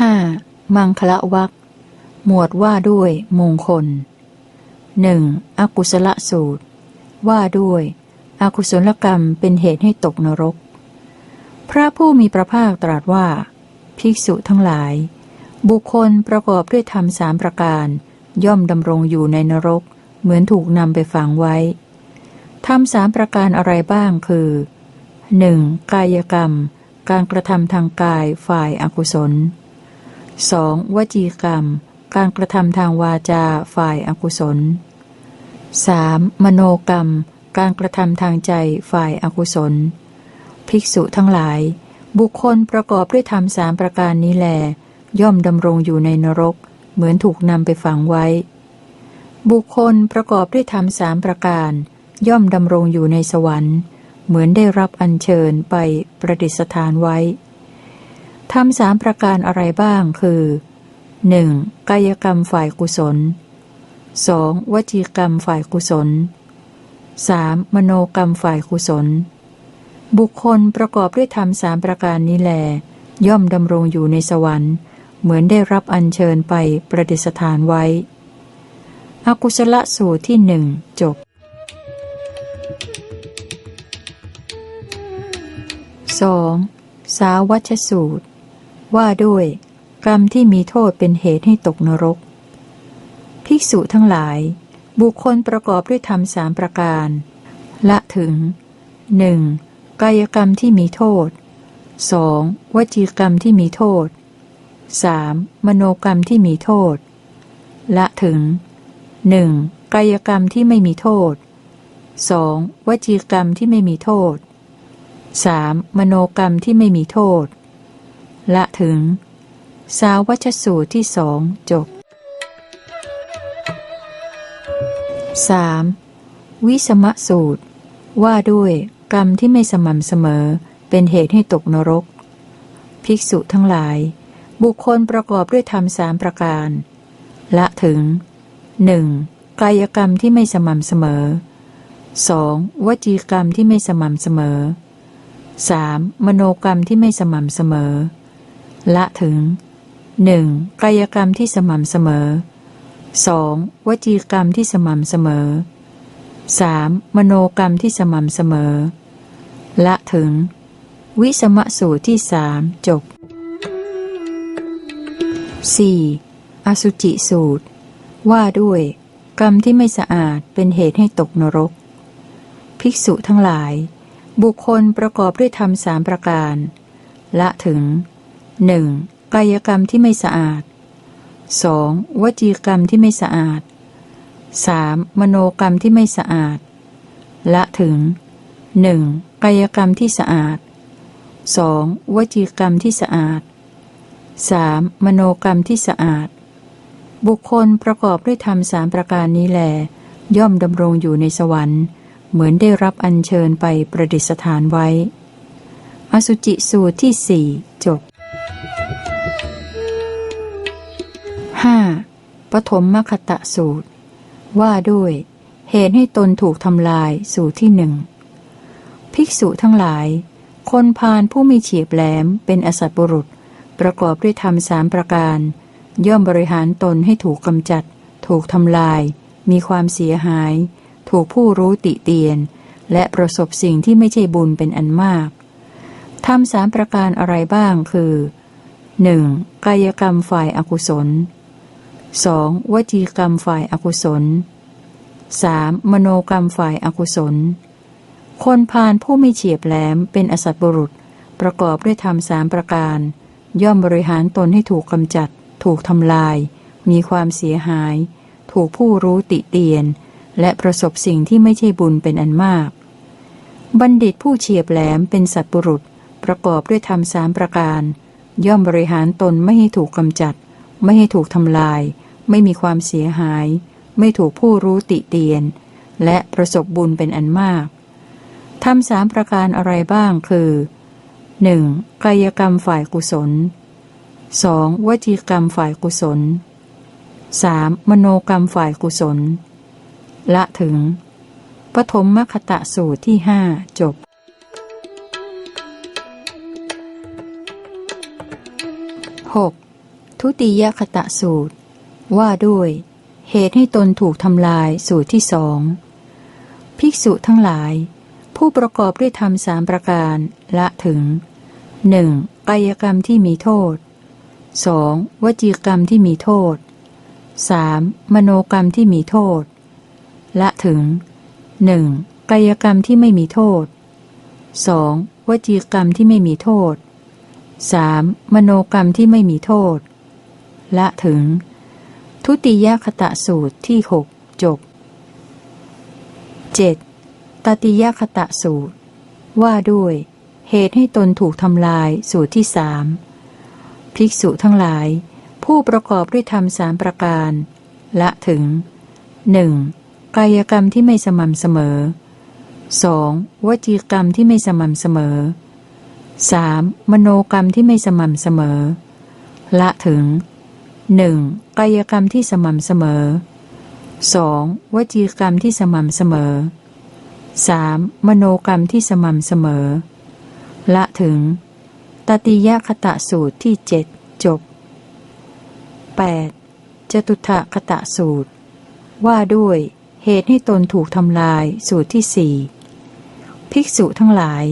ห้ามังคละวักหมวดว่าด้วยมงคลหนึ่งอกุศลสูตร ว่าด้วยอกุศลกรรมเป็นเหตุให้ตกนรก พระผู้มีพระภาคตรัสว่า ภิกษุทั้งหลาย บุคคลประกอบด้วยธรรมสามประการ ย่อมดำรงอยู่ในนรก เหมือนถูกนำไปฝังไว้ธรรมสามประการอะไรบ้างคือ 1. กายกรรม การกระทำทางกายฝ่ายอากุศล 2. วจีกรรม การกระทำทางวาจาฝ่ายอากุศล 3. มโนกรรม การกระทำทางใจฝ่ายอากุศล ภิกษุทั้งหลาย บุคคลประกอบด้วยธรรมสามประการนี้แล ย่อมดำรงอยู่ในนรก เหมือนถูกนำไปฝังไว้ บุคคลประกอบด้วยธรรมสามประการ ย่อมดำรงอยู่ในสวรรค์ เหมือนได้รับอัญเชิญไปประดิษฐานไว้ ทำสามประการอะไรบ้างคือ 1. กายกรรมฝ่ายกุศล 2. วจีกรรมฝ่ายกุศล 3. มโนกรรมฝ่ายกุศล บุคคลประกอบด้วยธรรมสามประการนี้แล ย่อมดำรงอยู่ในสวรรค์ เหมือนได้รับอัญเชิญไปประดิษฐานไว้ อกุศลสูตรที่หนึ่งจบ 2. สาวัชสูตร ว่าด้วย กรรมที่มีโทษเป็นเหตุให้ตกนรก ภิกษุทั้งหลาย บุคคลประกอบด้วยธรรมสามประการ ละถึง 1. กายกรรมที่มีโทษ 2. วจีกรรมที่มีโทษ 3. มโนกรรมที่มีโทษ ละถึง 1. กายกรรมที่ไม่มีโทษ 2. วจีกรรมที่ไม่มีโทษ 3. มโนกรรมที่ไม่มีโทษ ละถึง สาวัชสูตรที่สองจบ 3. วิสมะสูตร ว่าด้วยกรรมที่ไม่สม่ำเสมอเป็นเหตุให้ตกนรก ภิกษุทั้งหลาย บุคคลประกอบด้วยธรรมสามประการ ละถึง 1. กายกรรมที่ไม่สม่ำเสมอ 2. วจีกรรมที่ไม่สม่ำเสมอ 3. มโนกรรมที่ไม่สม่ำเสมอ ละถึง 1. กายกรรมที่สม่ำเสมอ 2. วจีกรรมที่สม่ำเสมอ 3. มโนกรรมที่สม่ำเสมอ ละถึง วิสมะสูตรที่สามจบ 4. อสุจิสูตร ว่าด้วย กรรมที่ไม่สะอาดเป็นเหตุให้ตกนรก ภิกษุทั้งหลาย บุคคลประกอบด้วยธรรมสามประการ ละถึง 1. กายกรรมที่ไม่สะอาด 2. วจีกรรมที่ไม่สะอาด 3. มโนกรรมที่ไม่สะอาด ละถึง 1. กายกรรมที่สะอาด 2. วจีกรรมที่สะอาด 3. มโนกรรมที่สะอาด บุคคลประกอบด้วยธรรมสามประการนี้แล ย่อมดำรงอยู่ในสวรรค์ เหมือนได้รับอัญเชิญไปประดิษฐานไว้ อสุจิสูตรที่สี่จบ 5. ปฐมมคตะสูตร ว่าด้วย เหตุให้ตนถูกทำลายสูตรที่หนึ่งภิกษุทั้งหลาย คนพาลผู้มีเฉียบแหลมเป็นอสัตบุรุษ ประกอบด้วยธรรมสามประการ ย่อมบริหารตนให้ถูกกำจัด ถูกทำลาย มีความเสียหาย ถูกผู้รู้ติเตียน และประสบสิ่งที่ไม่ใช่บุญเป็นอันมากทำสามประการอะไรบ้างคือ 1. กายกรรมฝ่ายอากุศล 2. วจีกรรมฝ่ายอากุศล 3. มโนกรรมฝ่ายอากุศล คนพาลผู้ไม่เฉียบแหลมเป็นอสัตบุรุษ ประกอบด้วยธรรมสามประการ ย่อมบริหารตนให้ถูกกำจัด ถูกทำลาย มีความเสียหาย ถูกผู้รู้ติเตียน และประสบสิ่งที่ไม่ใช่บุญเป็นอันมาก บัณฑิตผู้เฉียบแหลมเป็นสัตบุรุษ ประกอบด้วยธรรมสามประการ ย่อมบริหารตนไม่ให้ถูกกำจัด ไม่ให้ถูกทำลาย ไม่มีความเสียหาย ไม่ถูกผู้รู้ติเตียน และประสบบุญเป็นอันมากทำสามประการอะไรบ้างคือ 1. กายกรรมฝ่ายกุศล 2. วจีกรรมฝ่ายกุศล 3. มโนกรรมฝ่ายกุศล ละถึง ปฐมมคตะสูตรที่ห้าจบ 6. ทุติยคตะสูตร ว่าด้วย เหตุให้ตนถูกทำลายสูตรที่สองภิกษุทั้งหลาย ผู้ประกอบด้วยธรรมสามประการละถึง 1. กายกรรมที่มีโทษ 2. วจีกรรมที่มีโทษ 3. มโนกรรมที่มีโทษ ละถึง 1. กายกรรมที่ไม่มีโทษ 2. วจีกรรมที่ไม่มีโทษ 3. มโนกรรมที่ไม่มีโทษ ละถึง ทุติยคตะสูตรที่หกจบ 7. ตติยคตะสูตร ว่าด้วย เหตุให้ตนถูกทำลายสูตรที่สามภิกษุทั้งหลาย ผู้ประกอบด้วยธรรมสามประการ ละถึง 1. กายกรรมที่ไม่สม่ำเสมอ 2. วจีกรรมที่ไม่สม่ำเสมอ 3. มโนกรรมที่ไม่สม่ำเสมอ ละถึง 1. กายกรรมที่สม่ำเสมอ 2. วจีกรรมที่สม่ำเสมอ 3. มโนกรรมที่สม่ำเสมอ ละถึง ตติยคตะสูตรที่เจ็ดจบ 8. จตุถะคตะสูตร ว่าด้วยเหตุให้ตนถูกทำลายสูตรที่สี่ภิกษุทั้งหลาย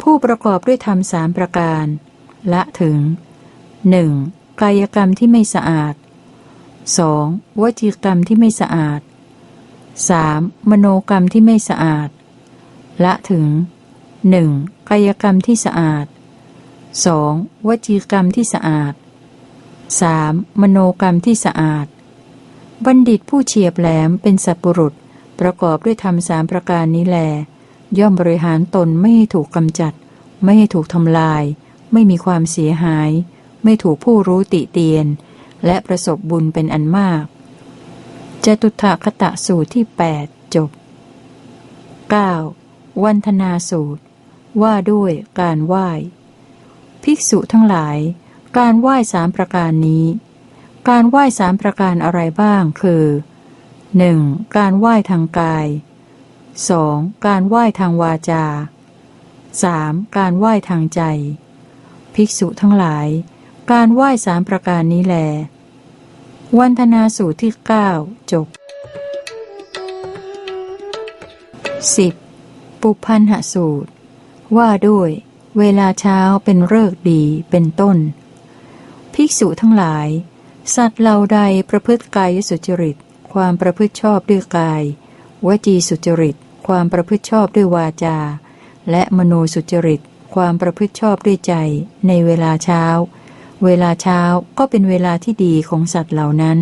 ผู้ประกอบด้วยธรรมสามประการ ละถึง 1. กายกรรมที่ไม่สะอาด 2. วจีกรรมที่ไม่สะอาด 3. มโนกรรมที่ไม่สะอาด ละถึง 1. กายกรรมที่สะอาด 2. วจีกรรมที่สะอาด 3. มโนกรรมที่สะอาด บัณฑิตผู้เฉียบแหลมเป็นสัตบุรุษ ประกอบด้วยธรรมสามประการนี้แล ย่อมบริหารตนไม่ให้ถูกกำจัด ไม่ให้ถูกทำลาย ไม่มีความเสียหาย ไม่ถูกผู้รู้ติเตียน และประสบบุญเป็นอันมากจตุถคตะสูตรที่ 8 จบ 9. วันธนาสูตร ว่าด้วยการไหว้ ภิกษุทั้งหลาย การไหว้สามประการนี้ การไหว้สามประการอะไรบ้างคือ 1. การไหว้ทางกาย 2. การไหว้ทางวาจา 3. การไหว้ทางใจ ภิกษุทั้งหลาย การไหว้สามประการนี้แล วันธนาสูตรที่9จบ 10. ปุพันหสูตร ว่าด้วย เวลาเช้าเป็นเลิกดีเป็นต้น ภิกษุทั้งหลาย สัตว์เหล่าใดประพฤติกายสุจริต ความประพฤติชอบด้วยกาย วจีสุจริต ความประพฤติชอบด้วยวาจา และมโนสุจริต ความประพฤติชอบด้วยใจ ในเวลาเช้า เวลาเช้าก็เป็นเวลาที่ดีของสัตว์เหล่านั้น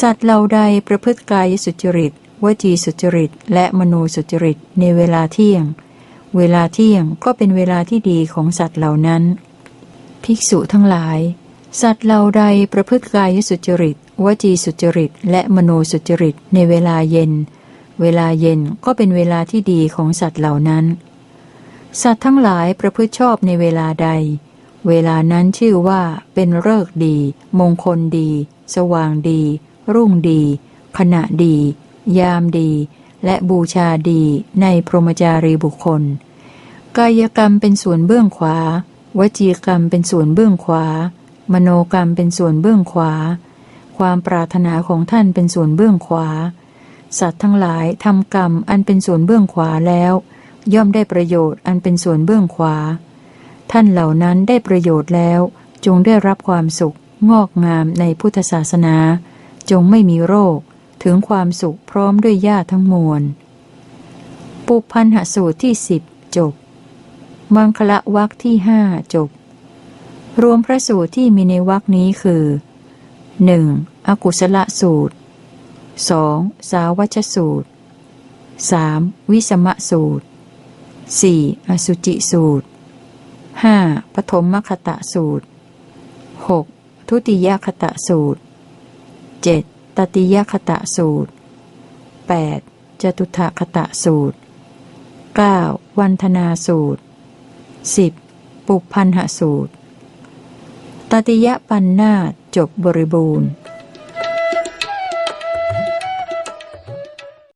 สัตว์เหล่าใดประพฤติกายสุจริต วจีสุจริต และมโนสุจริตในเวลาเที่ยง เวลาเที่ยงก็เป็นเวลาที่ดีของสัตว์เหล่านั้น ภิกษุทั้งหลาย สัตว์เหล่าใดประพฤติกายสุจริต วจีสุจริต และมโนสุจริตในเวลาเย็น เวลาเย็นก็เป็นเวลาที่ดีของสัตว์เหล่านั้น สัตว์ทั้งหลายประพฤติชอบในเวลาใด เวลานั้นชื่อว่าเป็นเลิกดี มงคลดี สว่างดี รุ่งดี ขณะดี ยามดี และบูชาดีในพรหมจารีบุคคล กายกรรมเป็นส่วนเบื้องขวา วจีกรรมเป็นส่วนเบื้องขวา มโนกรรมเป็นส่วนเบื้องขวา ความปรารถนาของท่านเป็นส่วนเบื้องขวา สัตว์ทั้งหลายทำกรรมอันเป็นส่วนเบื้องขวาแล้ว ย่อมได้ประโยชน์อันเป็นส่วนเบื้องขวา ท่านเหล่านั้นได้ประโยชน์แล้ว จงได้รับความสุข งอกงามในพุทธศาสนา จงไม่มีโรค ถึงความสุขพร้อมด้วยญาติทั้งมวล ปุพันหสูตรที่สิบจบ มังคละวักที่ห้าจบ รวมพระสูตรที่มีในวักนี้คือ 1. อกุศลสูตร 2. สาวัชสูตร 3. วิสมะสูตร 4. อสุจิสูตร 5. ปฐมมคตะสูตร 6. ทุติยคตะสูตร 7. ตติยคตะสูตร 8. จตุถคตะสูตร 9. วันธนาสูตร 10. ปุพันหสูตร ตติยปันนาจบบริบูรณ์